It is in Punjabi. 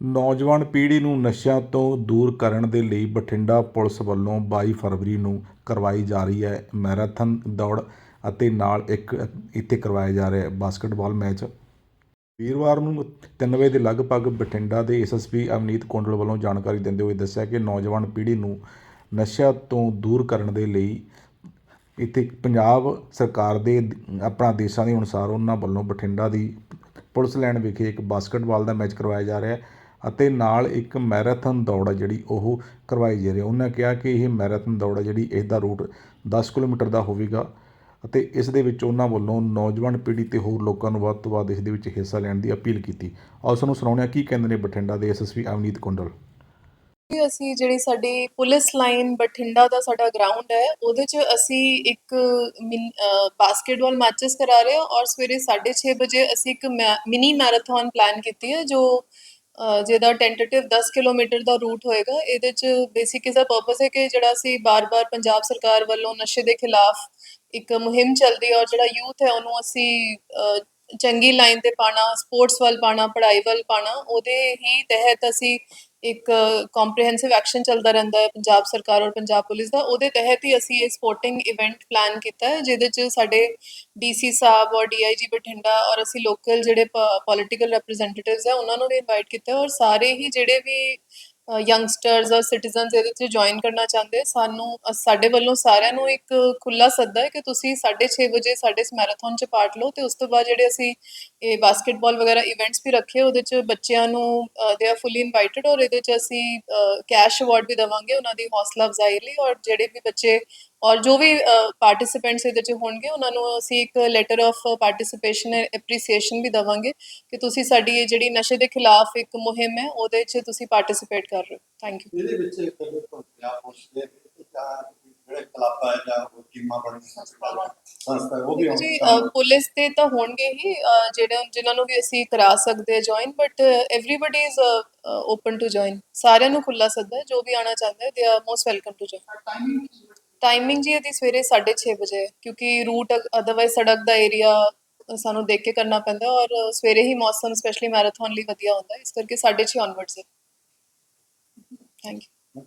ਨੌਜਵਾਨ ਪੀੜ੍ਹੀ ਨੂੰ ਨਸ਼ਿਆਂ ਤੋਂ ਦੂਰ ਕਰਨ ਦੇ ਲਈ ਬਠਿੰਡਾ ਪੁਲਿਸ ਵੱਲੋਂ 22 ਫਰਵਰੀ ਨੂੰ ਕਰਵਾਈ ਜਾ ਰਹੀ ਹੈ ਮੈਰਾਥਨ ਦੌੜ ਅਤੇ ਨਾਲ ਇੱਕ ਇੱਥੇ ਕਰਵਾਇਆ ਜਾ ਰਿਹਾ ਬਾਸਕਟਬਾਲ ਮੈਚ। ਵੀਰਵਾਰ ਨੂੰ 3 ਵਜੇ ਦੇ ਲਗਭਗ ਬਠਿੰਡਾ ਦੇ ਐਸਐਸਪੀ ਅਵਨੀਤ ਕੋਂਡਲ ਵੱਲੋਂ ਜਾਣਕਾਰੀ ਦਿੰਦੇ ਹੋਏ ਦੱਸਿਆ ਕਿ ਨੌਜਵਾਨ ਪੀੜ੍ਹੀ ਨੂੰ ਨਸ਼ਿਆਂ ਤੋਂ ਦੂਰ ਕਰਨ ਦੇ ਲਈ ਇੱਥੇ ਪੰਜਾਬ ਸਰਕਾਰ ਦੇ ਆਪਣਾ ਦੇਸ਼ਾਂ ਦੇ ਅਨੁਸਾਰ ਉਹਨਾਂ ਵੱਲੋਂ ਬਠਿੰਡਾ ਦੀ ਪੁਲਿਸ ਲੈਣ ਵਿਖੇ ਇੱਕ ਬਾਸਕਟਬਾਲ ਦਾ ਮੈਚ ਕਰਵਾਇਆ ਜਾ ਰਿਹਾ ਹੈ। ਅਤੇ ਨਾਲ ਇੱਕ ਮੈਰਾਥਨ ਦੌੜ ਹੈ ਜਿਹੜੀ ਉਹ ਕਰਵਾਈ ਜਾ ਰਹੀ ਹੈ। ਉਹਨਾਂ ਕਿਹਾ ਕਿ ਇਹ ਮੈਰਾਥਨ ਦੌੜ ਹੈ ਜਿਹੜੀ ਇਸ ਦਾ ਰੂਟ 10 ਕਿਲੋਮੀਟਰ ਦਾ ਹੋਵੇਗਾ ਅਤੇ ਇਸ ਦੇ ਵਿੱਚ ਉਹਨਾਂ ਵੱਲੋਂ ਨੌਜਵਾਨ ਪੀੜ੍ਹੀ ਤੇ ਹੋਰ ਲੋਕਾਂ ਨੂੰ ਵੱਧ ਤੋਂ ਵੱਧ ਇਸ ਦੇ ਵਿੱਚ ਹਿੱਸਾ ਲੈਣ ਦੀ ਅਪੀਲ ਕੀਤੀ। ਆਓ ਸਾਨੂੰ ਸੁਣਾਉਂਦੇ ਕੀ ਕਹਿੰਦੇ ਨੇ ਬਠਿੰਡਾ ਦੇ ਐਸਐਸਪੀ ਅਵਨੀਤ ਕੁੰਡਲ। ਜੀ, ਅਸੀਂ ਜਿਹੜੀ ਸਾਡੀ ਪੁਲਿਸ ਲਾਈਨ ਬਠਿੰਡਾ ਦਾ ਸਾਡਾ ਗਰਾਊਂਡ ਹੈ, ਉਹਦੇ 'ਚ ਅਸੀਂ ਇੱਕ ਬਾਸਕਟਬਾਲ ਮੈਚਸ ਕਰਾ ਰਹੇ ਹਾਂ ਔਰ ਸਵੇਰੇ 6:30 ਵਜੇ ਅਸੀਂ ਇੱਕ ਮਿਨੀ ਮੈਰਾਥਨ ਪਲਾਨ ਕੀਤੀ ਹੈ, ਜੋ ਜਿਹਦਾ ਟੈਂਟੇਟਿਵ 10 ਕਿਲੋਮੀਟਰ ਦਾ ਰੂਟ ਹੋਏਗਾ, ਇਹਦੇ 'ਚ ਬੇਸਿਕ ਇਸਦਾ ਪਰਪਸ ਹੈ ਕਿ ਜਿਹੜਾ ਅਸੀਂ ਬਾਰ-ਬਾਰ ਪੰਜਾਬ ਸਰਕਾਰ ਵੱਲੋਂ ਨਸ਼ੇ ਦੇ ਖਿਲਾਫ ਇੱਕ ਮੁਹਿੰਮ ਚੱਲਦੀ ਹੈ ਔਰ ਜਿਹੜਾ ਯੂਥ ਹੈ ਉਹਨੂੰ ਅਸੀਂ ਚੰਗੀ ਲਾਈਨ ਤੇ ਪਾਣਾ, ਸਪੋਰਟਸ ਵੱਲ ਪਾਣਾ, ਪੜ੍ਹਾਈ ਵੱਲ ਪਾਣਾ, ਉਹਦੇ ਹੀ ਤਹਿਤ ਅਸੀਂ ਇੱਕ ਕੰਪਰੀਹੈਂਸਿਵ ਐਕਸ਼ਨ ਚੱਲਦਾ ਰਹਿੰਦਾ ਹੈ ਪੰਜਾਬ ਸਰਕਾਰ ਔਰ ਪੰਜਾਬ ਪੁਲਿਸ ਦਾ। ਉਹਦੇ ਤਹਿਤ ਹੀ ਅਸੀਂ ਇਹ ਸਪੋਰਟਿੰਗ ਇਵੈਂਟ ਪਲਾਨ ਕੀਤਾ ਹੈ, ਜਿਹਦੇ 'ਚ ਸਾਡੇ ਡੀਸੀ ਸਾਹਿਬ ਔਰ ਡੀਆਈਜੀ ਬਠਿੰਡਾ ਔਰ ਅਸੀਂ ਲੋਕਲ ਜਿਹੜੇ ਪੋਲਿਟੀਕਲ ਰਿਪਰੈਜ਼ੈਂਟੇਟਿਵਸ ਹੈ, ਉਹਨਾਂ ਨੂੰ ਵੀ ਇਨਵਾਈਟ ਕੀਤਾ ਔਰ ਸਾਰੇ ਹੀ ਜਿਹੜੇ ਵੀ ਯੰਗਸਟਰਸ ਔਰ ਸਿਟੀਜ਼ਨਸ ਇਹਦੇ 'ਚ ਜੁਆਇਨ ਕਰਨਾ ਚਾਹੁੰਦੇ ਸਾਨੂੰ ਅ, ਸਾਡੇ ਵੱਲੋਂ ਸਾਰਿਆਂ ਨੂੰ ਇੱਕ ਖੁੱਲਾ ਸੱਦਾ ਹੈ ਕਿ ਤੁਸੀਂ 6:30 ਵਜੇ ਸਾਡੇ ਇਸ ਮੈਰਾਥਨ 'ਚ ਪਾਰਟ ਲਓ ਤੇ ਉਸ ਤੋਂ ਬਾਅਦ ਜਿਹੜੇ ਅਸੀਂ ਇਹ ਬਾਸਕਟਬਾਲ ਵਗੈਰਾ ਇਵੈਂਟਸ ਵੀ ਰੱਖੇ ਉਹਦੇ 'ਚ ਬੱਚਿਆਂ ਨੂੰ ਦੇ ਆਰ ਫੁੱਲੀ ਇਨਵਾਈਟਡ ਔਰ ਇਹਦੇ 'ਚ ਅਸੀਂ ਕੈਸ਼ ਅਵਾਰਡ ਵੀ ਦੇਵਾਂਗੇ ਉਹਨਾਂ ਦੀ ਹੌਸਲਾ ਅਫਜ਼ਾਈ ਲਈ ਔਰ ਜਿਹੜੇ ਵੀ ਬੱਚੇ ਔਰ ਜੋ ਵੀ ਪਾਰਟਿਸਿਪੈਂਟਸ ਇਹਦੇ 'ਚ ਹੋਣਗੇ ਉਹਨਾਂ ਨੂੰ ਅਸੀਂ ਇੱਕ ਲੈਟਰ ਆਫ ਪਾਰਟਿਸਿਪੇਸ਼ਨ ਐਪਰੀਸੀਏਸ਼ਨ ਵੀ ਦੇਵਾਂਗੇ ਕਿ ਤੁਸੀਂ ਸਾਡੀ ਇਹ ਜਿਹੜੀ ਨਸ਼ੇ ਦੇ ਖਿਲਾਫ ਇੱਕ ਮੁਹਿੰਮ ਹੈ ਉਹਦੇ 'ਚ ਤੁਸੀਂ ਪਾਰਟਿਸਿਪੇਟ ਕਰ ਰਹੇ ਹੋ। ਥੈਂਕ ਯੂ ਇਹਦੇ ਵਿੱਚ ਕਦੇ ਪੰਜਾਬ ਪੁਲਿਸ ਦੇ ਜਾਂ ਜਿਹੜੇ ਕਲੱਬ ਜਾਂ ਹੋਰ ਟੀਮਾਂ ਬਣੀਆਂ ਸੰਸਥਾ ਸੰਸਥਾ ਉਹ ਵੀ ਜੀ ਪੁਲਿਸ ਤੇ ਤਾਂ ਹੋਣਗੇ ਹੀ ਜਿਹੜੇ ਜਿਨ੍ਹਾਂ ਨੂੰ ਵੀ ਅਸੀਂ ਕਰਾ ਸਕਦੇ join but everybody is open to join ਸਾਰਿਆਂ ਨੂੰ ਖੁੱਲਾ ਸੱਦਾ ਹੈ ਜੋ ਵੀ ਆਣਾ ਚਾਹੁੰਦਾ ਹੈ they are most welcome to join timing ਜੀ ਇਹਦੀ ਸਵੇਰੇ 6:30 ਵਜੇ, ਕਿਉਂਕਿ ਰੂਟ ਅਦਰਵਾਈਜ਼ ਸੜਕ ਦਾ ਏਰੀਆ ਸਾਨੂੰ ਦੇਖ ਕੇ ਕਰਨਾ ਪੈਂਦਾ ਔਰ ਸਵੇਰੇ ਹੀ ਮੌਸਮ ਸਪੈਸ਼ਲੀ ਮੈਰਾਥਨ ਲਈ ਵਧੀਆ ਹੁੰਦਾ, ਇਸ ਕਰਕੇ 6:30 ਔਨਵਰਡਸ ਹੈ। Thank you